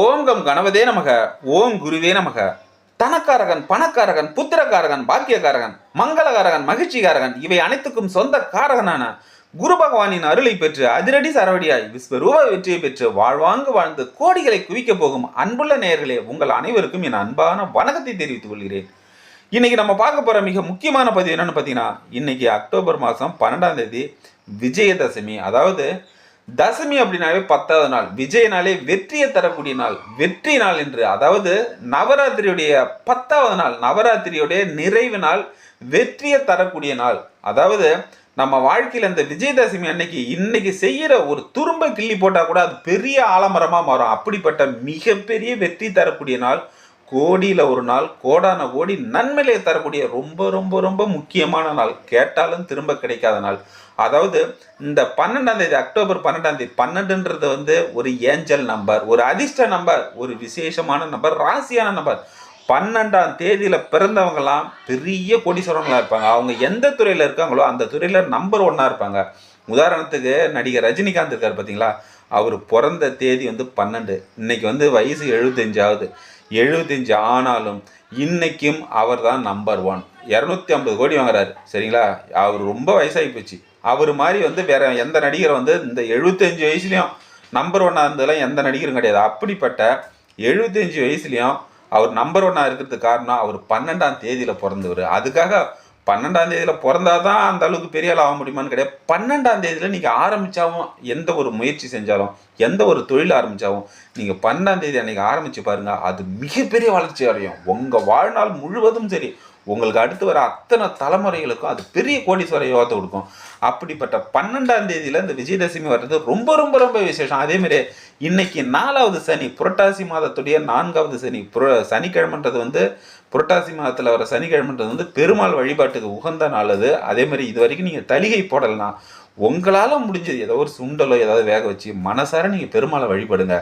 ஓம் come கணவதே நமக ஓம் குருவே நமக. தனக்காரகன் பணக்காரகன் புத்திரக்காரகன் பாக்கியக்காரகன் மங்களகாரகன் மகிழ்ச்சிகாரகன் இவை அனைத்துக்கும் சொந்த காரகனான குரு பகவானின் அருளை பெற்று அதிரடி சரவடியாய் விஸ்வரூப வெற்றியை பெற்று வாழ்வாங்கு வாழ்ந்து கோடிகளை குவிக்கப் போகும் அன்புள்ள நேயர்களே உங்கள் அனைவருக்கும் என் அன்பான வணக்கத்தை தெரிவித்துக் கொள்கிறேன். இன்னைக்கு நம்ம பார்க்க போகிற மிக முக்கியமான பதிவு என்னென்னு பார்த்தீங்கன்னா இன்னைக்கு அக்டோபர் மாதம் பன்னெண்டாம் தேதி விஜயதசமி அதாவது தசமி அப்படின்னாவே பத்தாவது நாள். விஜயனாலே வெற்றியை தரக்கூடிய நாள். வெற்றி நாள் என்று. அதாவது நவராத்திரியுடைய பத்தாவது நாள். நவராத்திரியுடைய நிறைவு நாள். வெற்றியை தரக்கூடிய நாள். அதாவது நம்ம வாழ்க்கையில் இந்த விஜயதசமி அன்னைக்கு இன்னைக்கு செய்கிற ஒரு துரும்ப கிள்ளி போட்டால் கூட அது பெரிய ஆலமரமாக மாறும். அப்படிப்பட்ட மிகப்பெரிய வெற்றி தரக்கூடிய நாள். கோடியில் ஒரு நாள் கோடான கோடி நன்மையிலே தரக்கூடிய ரொம்ப ரொம்ப ரொம்ப முக்கியமான நாள். கேட்டாலும் திரும்ப கிடைக்காத நாள். அதாவது இந்த பன்னெண்டாம் தேதி அக்டோபர் பன்னெண்டாம் தேதி பன்னெண்டுன்றது வந்து ஒரு ஏஞ்சல் நம்பர் ஒரு அதிர்ஷ்ட நம்பர் ஒரு விசேஷமான நம்பர் ராசியான நம்பர். பன்னெண்டாம் தேதியில் பிறந்தவங்கலாம் பெரிய கோடீஸ்வரங்களா இருப்பாங்க. அவங்க எந்த துறையில் இருக்காங்களோ அந்த துறையில் நம்பர் ஒன்றா இருப்பாங்க. உதாரணத்துக்கு நடிகர் ரஜினிகாந்த் இருக்கார் பார்த்தீங்களா அவர் பிறந்த தேதி வந்து பன்னெண்டு. இன்னைக்கு வந்து வயசு எழுபத்தஞ்சாவது. எழுபத்தஞ்சு ஆனாலும் இன்னைக்கும் அவர் தான் நம்பர் ஒன் இரநூத்தி ஐம்பது கோடி வாங்குறாரு. சரிங்களா? அவர் ரொம்ப வயசாகி போச்சு. அவர் மாதிரி வந்து வேற எந்த நடிகர் வந்து இந்த எழுபத்தஞ்சு வயசுலையும் நம்பர் ஒன்னாக இருந்ததெல்லாம் எந்த நடிகரும் கிடையாது. அப்படிப்பட்ட எழுபத்தஞ்சு வயசுலையும் அவர் நம்பர் ஒன்னாக இருக்கிறதுக்கு காரணம் அவர் பன்னெண்டாம் தேதியில் பிறந்தவர். அதுக்காக பன்னெண்டாம் தேதியில் பிறந்தாதான் அந்த அளவுக்கு பெரிய ஆள் ஆக முடியுமான்னு கிடையாது. பன்னெண்டாம் தேதியில் நீங்கள் ஆரம்பித்தாவும் எந்த ஒரு முயற்சி செஞ்சாலும் எந்த ஒரு தொழில் ஆரம்பித்தாவும் நீங்கள் பன்னெண்டாம் தேதி அன்றைக்கி ஆரம்பித்து பாருங்கள் அது மிகப்பெரிய வளர்ச்சி அடையும். உங்கள் வாழ்நாள் முழுவதும் சரி உங்களுக்கு அடுத்து வர அத்தனை தலைமுறைகளுக்கும் அது பெரிய கோடீஸ்வர யோகத்தை கொடுக்கும். அப்படிப்பட்ட பன்னெண்டாம் தேதியில் இந்த விஜயதசமி வர்றது ரொம்ப ரொம்ப ரொம்ப விசேஷம். அதேமாரி இன்னைக்கு நாலாவது சனி புரட்டாசி மாதத்துடைய நான்காவது சனி புர சனிக்கிழமைன்றது வந்து புரட்டாசி மாதத்தில் வர சனிக்கிழமைன்றது வந்து பெருமாள் வழிபாட்டுக்கு உகந்த நாள் அது. அதேமாதிரி இது வரைக்கும் நீங்கள் தலிகை போடலாம் உங்களால் முடிஞ்சது ஏதோ ஒரு சுண்டலோ ஏதாவது வேக வச்சு மனசார நீங்கள் பெருமாளை வழிபடுங்க.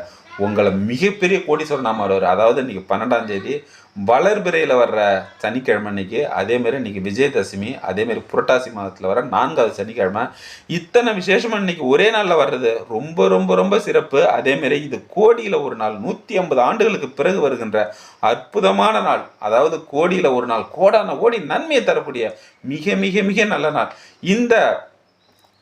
உங்களை மிகப்பெரிய கோடீஸ்வரன் நாம வருவார் அதாவது இன்னைக்கு பன்னெண்டாம் தேதி வளர்பிறையில் வர்ற சனிக்கிழமை அன்னைக்கு அதேமாரி இன்றைக்கி விஜயதசமி அதேமாரி புரட்டாசி மாதத்தில் வர நான்காவது சனிக்கிழமை. இத்தனை விசேஷமாக இன்னைக்கு ஒரே நாளில் வர்றது. ரொம்ப ரொம்ப ரொம்ப சிறப்பு. அதேமாரி இது கோடியில் ஒரு நாள் நூற்றி ஐம்பது ஆண்டுகளுக்கு பிறகு வருகின்ற அற்புதமான நாள். அதாவது கோடியில் ஒரு நாள் கோடான கோடி நன்மையை தரக்கூடிய மிக மிக மிக நல்ல நாள். இந்த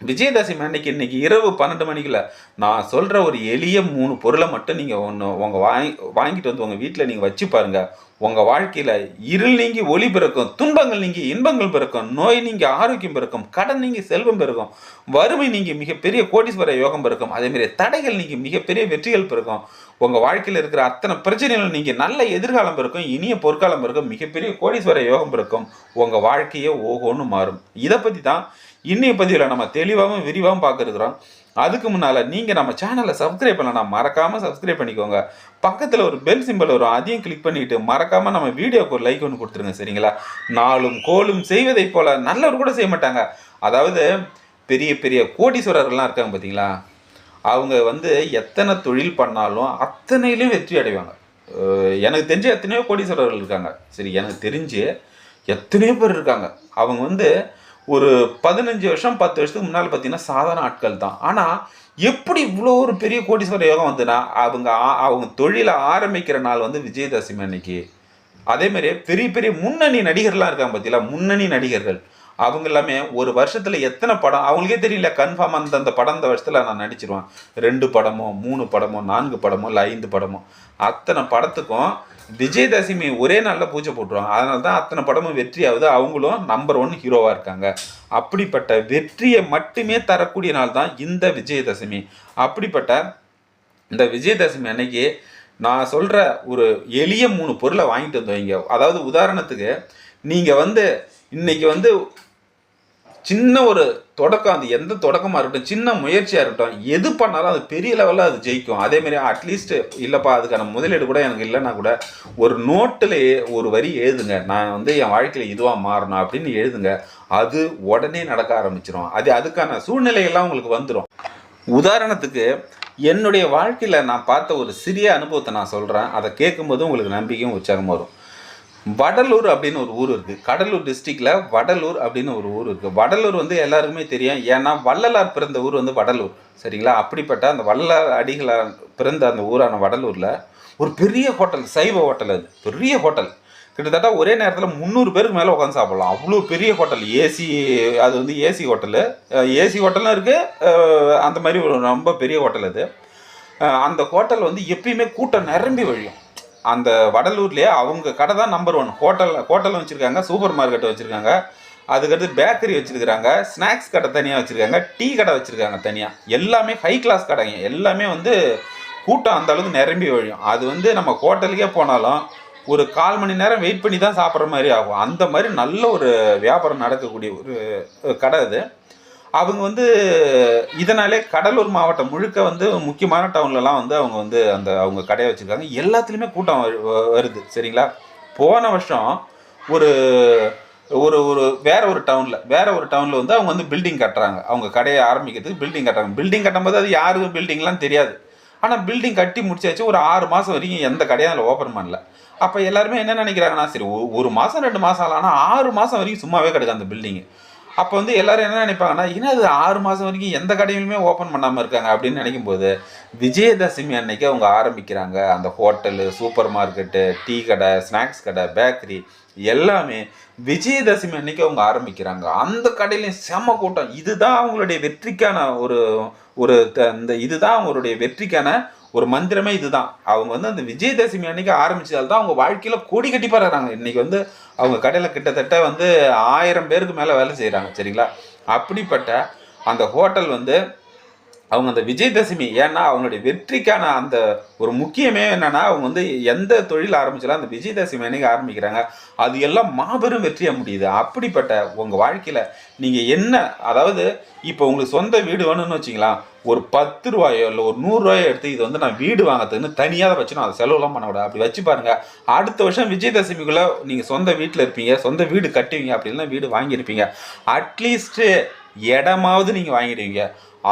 விஜயதசமி அன்னைக்கு இன்னைக்கு இரவு பன்னெண்டு மணிக்குள்ள நான் சொல்கிற ஒரு எளிய மூணு பொருளை மட்டும் நீங்கள் ஒன்று உங்கள் வாங்கி வாங்கிட்டு வந்து உங்கள் வீட்டில் நீங்கள் வச்சு பாருங்கள் உங்கள் வாழ்க்கையில் இருள் நீங்கி ஒளி பிறக்கும் துன்பங்கள் நீங்கி இன்பங்கள் பிறக்கும் நோய் நீங்கி ஆரோக்கியம் பிறக்கும் கடன் நீங்கி செல்வம் பிறக்கும் வறுமை நீங்கி மிகப்பெரிய கோடீஸ்வர யோகம் பிறக்கும் அதேமாரி தடைகள் நீங்கி மிகப்பெரிய வெற்றிகள் பிறக்கும் உங்கள் வாழ்க்கையில் இருக்கிற அத்தனை பிரச்சனைகள் நீங்கள் நல்ல எதிர்காலம் பிறக்கும் இனிய பொற்காலம் பிறக்கும் மிகப்பெரிய கோடீஸ்வர யோகம் பிறக்கும் உங்கள் வாழ்க்கையே ஓகோன்னு மாறும். இதை பற்றி தான் இன்றைய பதிவில் நம்ம தெளிவாகவும் விரிவாகவும் பார்க்குறோம் அதுக்கு முன்னால் நீங்கள் நம்ம சேனலை சப்ஸ்கிரைப் பண்ணலாம் மறக்காமல் சப்ஸ்கிரைப் பண்ணிக்கோங்க. பக்கத்தில் ஒரு பெல் சிம்பிள் வரும் அதையும் கிளிக் பண்ணிட்டு மறக்காமல் நம்ம வீடியோக்கு ஒரு லைக் ஒன்று கொடுத்துருங்க சரிங்களா? நாளும் கோலும் செய்வதைப் போல் நல்லவர் கூட செய்ய மாட்டாங்க. அதாவது பெரிய பெரிய கோடீஸ்வரர்கள்லாம் இருக்காங்க பார்த்தீங்களா அவங்க வந்து எத்தனை தொழில் பண்ணாலும் அத்தனையிலையும் வெற்றி அடைவாங்க. எனக்கு தெரிஞ்சு எத்தனையோ கோடீஸ்வரர்கள் இருக்காங்க. சரி எனக்கு தெரிஞ்சு எத்தனையோ பேர் இருக்காங்க. அவங்க வந்து ஒரு பதினஞ்சு வருஷம் பத்து வருஷத்துக்கு முன்னால் பார்த்தீங்கன்னா சாதாரண ஆட்கள் தான். ஆனால் எப்படி இவ்வளோ ஒரு பெரிய கோடீஸ்வர யோகம் வந்துன்னா அவங்க ஆ- அவங்க தொழிலை ஆரம்பிக்கிற நாள் வந்து விஜயதசமி அன்னைக்கு. அதே பெரிய பெரிய முன்னணி நடிகர்லாம் இருக்காங்க பார்த்தீங்களா? முன்னணி நடிகர்கள். அவங்க எல்லாமே ஒரு வருஷத்தில் எத்தனை படம் அவங்களுக்கே தெரியல கன்ஃபார்ம் அந்த அந்த படம் அந்த வருஷத்தில் நான் நடிச்சிருவேன். ரெண்டு படமோ மூணு படமோ நான்கு படமோ இல்லை ஐந்து படமோ. அத்தனை படத்துக்கும் விஜயதசமி ஒரே நாளில் பூஜை போட்டுருவாங்க. அதனால தான் அத்தனை படமும் வெற்றி ஆகுது அவங்களும் நம்பர் ஒன் ஹீரோவாக இருக்காங்க. அப்படிப்பட்ட வெற்றியை மட்டுமே தரக்கூடிய நாள் தான் இந்த விஜயதசமி. அப்படிப்பட்ட இந்த விஜயதசமி அன்னைக்கு நான் சொல்கிற ஒரு எளிய மூணு பொருளை வாங்கிட்டு வந்தோம் இங்கே அதாவது உதாரணத்துக்கு நீங்கள் வந்து இன்னைக்கு வந்து சின்ன ஒரு தொடக்கம் அது எந்த தொடக்கமாக இருக்கட்டும் சின்ன முயற்சியாக இருக்கட்டும் எது பண்ணாலும் அது பெரிய லெவலில் அது ஜெயிக்கும். அதேமாரி அட்லீஸ்ட் இல்லைப்பா அதுக்கான முதலீடு கூட எனக்கு இல்லைன்னா கூட ஒரு நோட்டில் ஒரு வரி எழுதுங்க. நான் வந்து என் வாழ்க்கையில் இதுவாக மாறணும் அப்படின்னு எழுதுங்க. அது உடனே நடக்க ஆரம்பிச்சிடும் அது அதுக்கான சூழ்நிலைகள்லாம் உங்களுக்கு வந்துடும் உதாரணத்துக்கு என்னுடைய வாழ்க்கையில் நான் பார்த்த ஒரு சிறிய அனுபவத்தை நான் சொல்கிறேன் அதை கேட்கும்போது உங்களுக்கு நம்பிக்கையும் உற்சாகமாக வரும். வடலூர் அப்படின்னு ஒரு ஊர் இருக்குது கடலூர் டிஸ்ட்ரிக்டில் வடலூர் அப்படின்னு ஒரு ஊர் இருக்குது வடலூர் வந்து எல்லாருக்குமே தெரியும். ஏன்னா வள்ளலார் பிறந்த ஊர் வந்து வடலூர். சரிங்களா? அப்படிப்பட்ட அந்த வள்ளலார் அடிகளார் பிறந்த அந்த ஊரான வடலூரில் ஒரு பெரிய ஹோட்டல் சைவ ஹோட்டல் அது. பெரிய ஹோட்டல். கிட்டத்தட்ட ஒரே நேரத்தில் முந்நூறு பேருக்கு மேலே உட்காந்து சாப்பிடலாம். அவ்வளோ பெரிய ஹோட்டல். ஏசி அது வந்து ஏசி ஹோட்டலு. ஏசி ஹோட்டலும் இருக்குது அந்த மாதிரி ஒரு ரொம்ப பெரிய ஹோட்டல் அது. அந்த ஹோட்டல் வந்து எப்பயுமே கூட்டம் நிரம்பி வழியும். அந்த வடலூர்லேயே அவங்க கடை தான் நம்பர் ஒன் ஹோட்டல் ஹோட்டல் வச்சுருக்காங்க சூப்பர் மார்க்கெட் வச்சுருக்காங்க. அதுக்கடுத்து பேக்கரி வச்சுருக்காங்க ஸ்நாக்ஸ் கடை தனியாக வச்சுருக்காங்க டீ கடை வச்சுருக்காங்க தனியாக எல்லாமே ஹை கிளாஸ் கடைங்க. எல்லாமே வந்து கூட்டம் அந்த அளவுக்கு நிரம்பி வழியும். அது வந்து நம்ம ஹோட்டலுக்கே போனாலும் ஒரு கால் மணி நேரம் வெயிட் பண்ணி தான் சாப்பிட்ற மாதிரி ஆகும். அந்த மாதிரி நல்ல ஒரு வியாபாரம் நடக்கக்கூடிய ஒரு கடை அது. அவங்க வந்து இதனாலே கடலூர் மாவட்டம் முழுக்க வந்து முக்கியமான டவுன்லலாம் வந்து அவங்க வந்து அந்த அவங்க கடையை வச்சுருக்காங்க. எல்லாத்துலேயுமே கூட்டம் வரு- வருது. சரிங்களா? போன வருஷம் ஒரு ஒரு ஒரு வேற ஒரு டவுனில் வேற ஒரு டவுனில் வந்து அவங்க வந்து பில்டிங் கட்டுறாங்க. அவங்க கடையை ஆரம்பிக்கிறதுக்கு பில்டிங் கட்டுறாங்க. பில்டிங் கட்டும்போது அது யாருக்கும் பில்டிங்லாம் தெரியாது. ஆனால் பில்டிங் கட்டி முடிச்சாச்சு. ஒரு ஆறு மாதம் வரைக்கும் எந்த கடையும் அதில் ஓப்பன் பண்ணல. அப்போ எல்லாருமே என்ன நினைக்கிறாங்கன்னா சரி ஒரு மாதம் ரெண்டு மாதம் ஆகலாம். ஆனால் ஆறு மாதம் வரைக்கும் சும்மாவே கிடக்கு அந்த பில்டிங்கு அப்போ வந்து எல்லாரும் என்ன நினைப்பாங்கன்னா ஏன்னா அது ஆறு மாதம் வரைக்கும் எந்த கடையிலுமே ஓப்பன் பண்ணாமல் இருக்காங்க. அப்படின்னு நினைக்கும் போது விஜயதசமி அன்னைக்கு அவங்க ஆரம்பிக்கிறாங்க. அந்த ஹோட்டலு சூப்பர் மார்க்கெட்டு டீ கடை ஸ்நாக்ஸ் கடை பேக்கரி எல்லாமே விஜயதசமி அன்னைக்கு அவங்க ஆரம்பிக்கிறாங்க. அந்த கடையிலையும் செம கூட்டம். இதுதான் அவங்களுடைய வெற்றிக்கான ஒரு ஒரு த- இந்த இதுதான் அவங்களுடைய வெற்றிக்கான ஒரு மந்திரமே இதுதான். அவங்க வந்து அந்த விஜயதசமி அன்னைக்கு ஆரம்பிச்சதால் தான் அவங்க வாழ்க்கையில் கோடி கட்டி பாடுறாங்க இன்றைக்கி வந்து அவங்க கடையில் கிட்டத்தட்ட வந்து ஆயிரம் பேருக்கு மேலே வேலை செய்கிறாங்க சரிங்களா? அப்படிப்பட்ட அந்த ஹோட்டல் வந்து அவங்க அந்த விஜயதசமி ஏன்னா அவங்களுடைய வெற்றிக்கான அந்த ஒரு முக்கியமே என்னன்னா அவங்க வந்து எந்த தொழில் ஆரம்பிச்சாலும் அந்த விஜயதசமி அன்னைக்கு ஆரம்பிக்கிறாங்க. அது எல்லாம் மாபெரும் வெற்றியாக முடியுது. அப்படிப்பட்ட உங்கள் வாழ்க்கையில் நீங்கள் என்ன அதாவது இப்போ உங்களுக்கு சொந்த வீடு வேணும்னு வச்சிங்களா ஒரு பத்து ரூபாயோ இல்லை ஒரு நூறுரூவாயோ எடுத்து இது வந்து நான் வீடு வாங்குறதுன்னு தனியாக வச்சு நான் அதை செலவுலாம் பண்ணக்கூடாது அப்படி வச்சு பாருங்கள் அடுத்த வருஷம் விஜயதசமிக்குள்ளே நீங்கள் சொந்த வீட்டில் இருப்பீங்க சொந்த வீடு கட்டுவீங்க அப்படின்னா வீடு வாங்கியிருப்பீங்க. அட்லீஸ்ட்டு இடமாவது நீங்கள் வாங்கிடுவீங்க.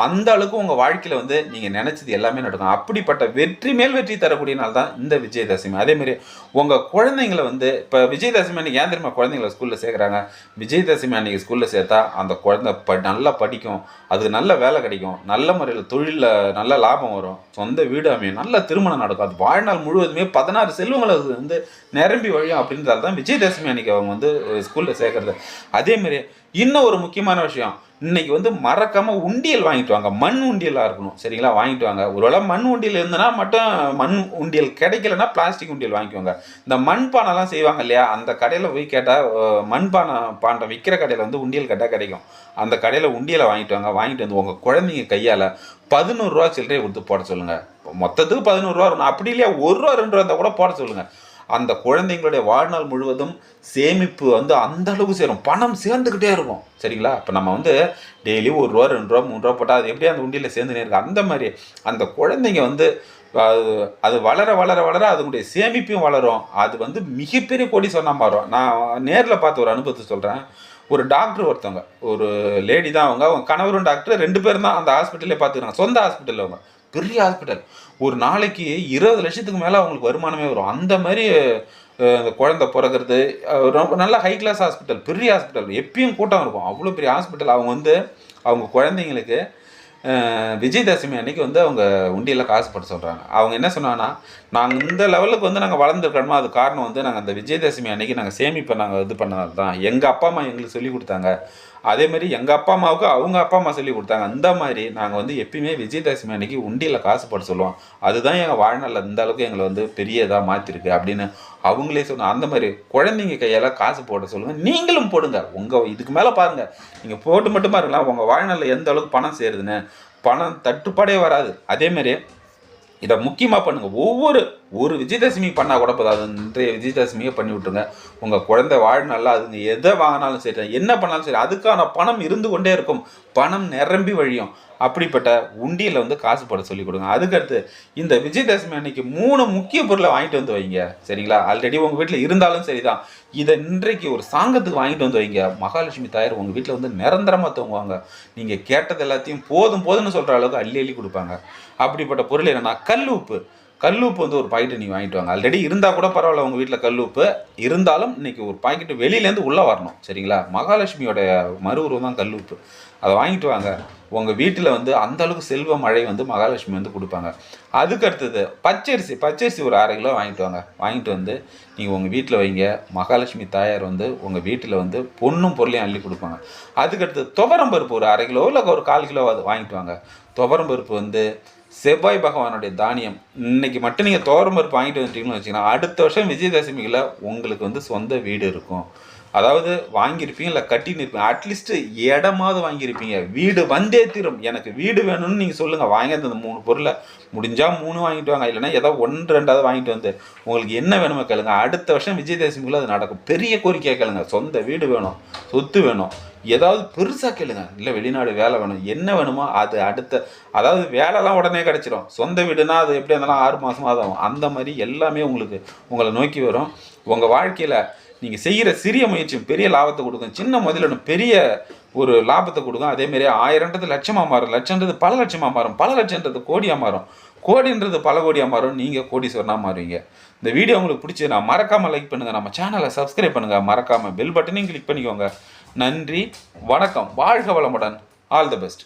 அந்த அளவுக்கு உங்கள் வாழ்க்கையில் வந்து நீங்கள் நினச்சது எல்லாமே நடக்கும். அப்படிப்பட்ட வெற்றி மேல் வெற்றி தரக்கூடிய நாள் தான் இந்த விஜயதசமி. அதேமாரி உங்கள் குழந்தைங்களை வந்து இப்போ விஜயதசமி அன்றைக்கி ஏன் தெரியுமா குழந்தைங்களை ஸ்கூலில் சேர்க்குறாங்க? விஜயதசமி அன்றைக்கி ஸ்கூலில் சேர்த்தா அந்த குழந்தை ப நல்லா படிக்கும். அதுக்கு நல்ல வேலை கிடைக்கும். நல்ல முறையில் தொழிலில் நல்ல லாபம் வரும். சொந்த வீடு அமையும். நல்ல திருமணம் நடக்கும். அது வாழ்நாள் முழுவதுமே பதினாறு செல்வங்களை வந்து நிரம்பி வழியும் அப்படின்றதால தான் விஜயதசமி அன்னைக்கு அவங்க வந்து ஸ்கூலில் சேர்க்குறது. அதேமாரி இன்னும் ஒரு முக்கியமான விஷயம். இன்னைக்கு வந்து மறக்காம உண்டியல் வாங்கிட்டு வாங்க. மண் உண்டியலாக இருக்கணும். சரிங்களா? வாங்கிட்டு வாங்க. ஒருவேளை மண் உண்டியல் இருந்ததுன்னா மட்டும் மண் உண்டியல் கிடைக்கலன்னா பிளாஸ்டிக் உண்டியல் வாங்கிக்கோங்க. இந்த மண் பானைலாம் செய்வாங்க இல்லையா? அந்த கடையில் போய் கேட்டால் மண் பானை விற்கிற கடையில் வந்து உண்டியல் கேட்டால் கிடைக்கும். அந்த கடையில் உண்டியலை வாங்கிட்டு வாங்க. வாங்கிட்டு வந்து உங்கள் குழந்தைங்க கையால் பதினோருவா சில்லறையை கொடுத்து போட சொல்லுங்கள் மொத்தத்துக்கு பதினோருவா இருக்கணும். அப்படி இல்லையா? ஒரு ரூபா ரெண்டு ரூபா இருந்தால் கூட போட சொல்லுங்கள் அந்த குழந்தைங்களுடைய வாழ்நாள் முழுவதும் சேமிப்பு வந்து அந்த அளவுக்கு சேரும். பணம் சேர்ந்துக்கிட்டே இருக்கும். சரிங்களா? இப்போ நம்ம வந்து டெய்லி ஒரு ரூபா ரெண்டு ரூபா மூணு ரூபா போட்டால் அது எப்படி அந்த உண்டியில் சேர்ந்துனே இருக்கு அந்த மாதிரி அந்த குழந்தைங்க வந்து அது அது வளர வளர வளர அதனுடைய சேமிப்பும் வளரும். அது வந்து மிகப்பெரிய கொடி சொன்னால் மாறும். நான் நேரில் பார்த்த ஒரு அனுபவத்தை சொல்கிறேன் ஒரு டாக்டர் ஒருத்தவங்க ஒரு லேடி தான் அவங்க. அவங்க கணவரும் டாக்டர் ரெண்டு பேரும் தான் அந்த ஹாஸ்பிட்டலே பார்த்துக்கிறாங்க. சொந்த ஹாஸ்பிட்டலில் அவங்க. பெரிய ஹாஸ்பிட்டல் ஒரு நாளைக்கு இருபது லட்சத்துக்கு மேலே அவங்களுக்கு வருமானமே வரும். அந்த மாதிரி அந்த குழந்தை பிறக்கிறது ரொம்ப நல்ல ஹை கிளாஸ் ஹாஸ்பிட்டல் பெரிய ஹாஸ்பிட்டல் எப்பயும் கூட்டம் இருக்கும். அவ்வளோ பெரிய ஹாஸ்பிட்டல் அவங்க வந்து அவங்க குழந்தைங்களுக்கு விஜயதசமி அன்னைக்கு வந்து அவங்க உண்டியில் காசு போட சொல்கிறாங்க அவங்க என்ன சொன்னாங்கன்னா நாங்கள் இந்த லெவலுக்கு வந்து நாங்கள் வளர்ந்துருக்கணுமோ? அது காரணம் வந்து நாங்கள் அந்த விஜயதசமி அன்னைக்கு நாங்கள் சேமிப்பை நாங்கள் இது பண்ணது தான். எங்கள் அப்பா அம்மா எங்களுக்கு சொல்லி கொடுத்தாங்க. அதே மாதிரி எங்கள் அப்பா அம்மாவுக்கு அவங்க அப்பா அம்மா சொல்லி கொடுத்தாங்க. அந்த மாதிரி நாங்கள் வந்து எப்பயுமே விஜயதசமி அன்னைக்கு உண்டியில் காசு போட சொல்லுவோம். அதுதான் எங்கள் வாழ்நாளில் இந்த அளவுக்கு எங்களை வந்து பெரிய இதாக மாற்றிருக்கு அப்படின்னு அவங்களே சொன்ன அந்த மாதிரி குழந்தைங்க கையால் காசு போட சொல்லுங்கள் நீங்களும் போடுங்க. உங்கள் இதுக்கு மேலே பாருங்கள் நீங்கள் போட்டு மட்டும் இருக்கலாம். உங்கள் வாழ்நாளில் எந்த அளவுக்கு பணம் சேருதுன்னு பணம் தட்டுப்பாடே வராது. அதேமாரி இதை முக்கியமாக பண்ணுங்கள் ஒவ்வொரு ஒரு விஜயதசமி பண்ணால் கூட போதாது. இன்றைய விஜயதசமியை பண்ணி விட்டுருங்க. உங்கள் குழந்தை வாழ்நாளில் அதுங்க எதை வாங்கினாலும் சரி என்ன பண்ணாலும் சரி அதுக்கான பணம் இருந்து கொண்டே இருக்கும். பணம் நிரம்பி வழியும். அப்படிப்பட்ட உண்டியில் வந்து காசு போட சொல்லி கொடுங்க. அதுக்கடுத்து இந்த விஜயதசமி அன்னைக்கு மூணு முக்கிய பொருளை வாங்கிட்டு வந்து வைங்க. சரிங்களா? ஆல்ரெடி உங்கள் வீட்டில் இருந்தாலும் சரி தான் இதை இன்றைக்கு ஒரு சாங்கத்துக்கு வாங்கிட்டு வந்து வைங்க. மகாலட்சுமி தாயார் உங்கள் வீட்டில் வந்து நிரந்தரமாக தூங்குவாங்க. நீங்கள் கேட்டது எல்லாத்தையும் போதும் போதும்னு சொல்கிற அளவுக்கு அள்ளி அள்ளி கொடுப்பாங்க. அப்படிப்பட்ட பொருள் என்னென்னா கல் உப்பு. கல்லுப்பு வந்து ஒரு பாக்கெட்டு நீங்கள் வாங்கிட்டு வாங்க. ஆல்ரெடி இருந்தால் கூட பரவாயில்ல உங்கள் வீட்டில் கல்லுப்பு. இருந்தாலும் இன்றைக்கி ஒரு பாக்கெட்டு வெளியிலேருந்து உள்ளே வரணும். சரிங்களா? மகாலட்சுமியோட மறு உருவம் தான் கல்லுப்பு. அதை வாங்கிட்டு வாங்க. உங்கள் வீட்டில் வந்து அந்த அளவுக்கு செல்வ மழை வந்து மகாலட்சுமி வந்து கொடுப்பாங்க. அதுக்கு அடுத்தது பச்சரிசி. பச்சரிசி ஒரு அரை கிலோ வாங்கிட்டு வாங்க. வாங்கிட்டு வந்து நீங்கள் உங்கள் வீட்டில் வைங்க. மகாலட்சுமி தாயார் வந்து உங்கள் வீட்டில் வந்து பொண்ணும் பொருளையும் அள்ளி கொடுப்பாங்க. அதுக்கடுத்து துவரம்பருப்பு துவரம் பருப்பு ஒரு அரை கிலோ இல்லை ஒரு கால் கிலோ அது வாங்கிட்டு வாங்க. துவரம் பருப்பு வந்து செவ்வாய் பகவானுடைய தானியம். இன்னைக்கு மட்டும் நீங்கள் துவரம் பருப்பு வாங்கிட்டு வந்துட்டீங்கன்னு வச்சிங்கன்னா அடுத்த வருஷம் விஜயதசமியில் உங்களுக்கு வந்து சொந்த வீடு இருக்கும். அதாவது வாங்கியிருப்பீங்க இல்லை கட்டின்னு இருப்பீங்க அட்லீஸ்ட் இடமாவது வாங்கியிருப்பீங்க. வீடு வந்தே தீரும். எனக்கு வீடு வேணும்னு நீங்கள் சொல்லுங்கள் வாங்கி அந்த மூணு பொருளை முடிஞ்சால் மூணு வாங்கிட்டு வாங்க. இல்லைன்னா ஏதோ ஒன்று ரெண்டாவது வாங்கிட்டு வந்து உங்களுக்கு என்ன வேணுமோ கேளுங்க. அடுத்த வருஷம் விஜயதசமிக்குள்ள அது நடக்கும். பெரிய கோரிக்கையாக கேளுங்க. சொந்த வீடு வேணும் சொத்து வேணும். ஏதாவது பெருசாக கேளுங்க. இல்லை வெளிநாடு வேலை வேணும். என்ன வேணுமோ அது அடுத்த அதாவது வேலைலாம் உடனே கிடச்சிரும். சொந்த வீடுனா அது எப்படி இருந்தாலும் ஆறு மாதமாக ஆகும். அந்த மாதிரி எல்லாமே உங்களுக்கு உங்களை நோக்கி வரும். உங்கள் வாழ்க்கையில் நீங்கள் செய்கிற சிறிய முயற்சியும் பெரிய லாபத்தை கொடுக்கும். சின்ன முதலீடு பெரிய ஒரு லாபத்தை கொடுக்கும். அதேமாரி ஆயிரன்றது லட்சமாக மாறும். லட்சன்றது பல லட்சமாக மாறும். பல லட்சன்றது கோடியாக மாறும். கோடின்றது பல கோடியாக மாறும். நீங்கள் கோடீஸ்வரனாக மாறுவீங்க. இந்த வீடியோ உங்களுக்கு பிடிச்சதுன்னா மறக்காமல் லைக் பண்ணுங்கள் நம்ம சேனலை சப்ஸ்கிரைப் பண்ணுங்கள் மறக்காமல் பெல் பட்டனையும் கிளிக் பண்ணிக்கோங்க. நன்றி. வணக்கம். வாழ்க வளமுடன். All the best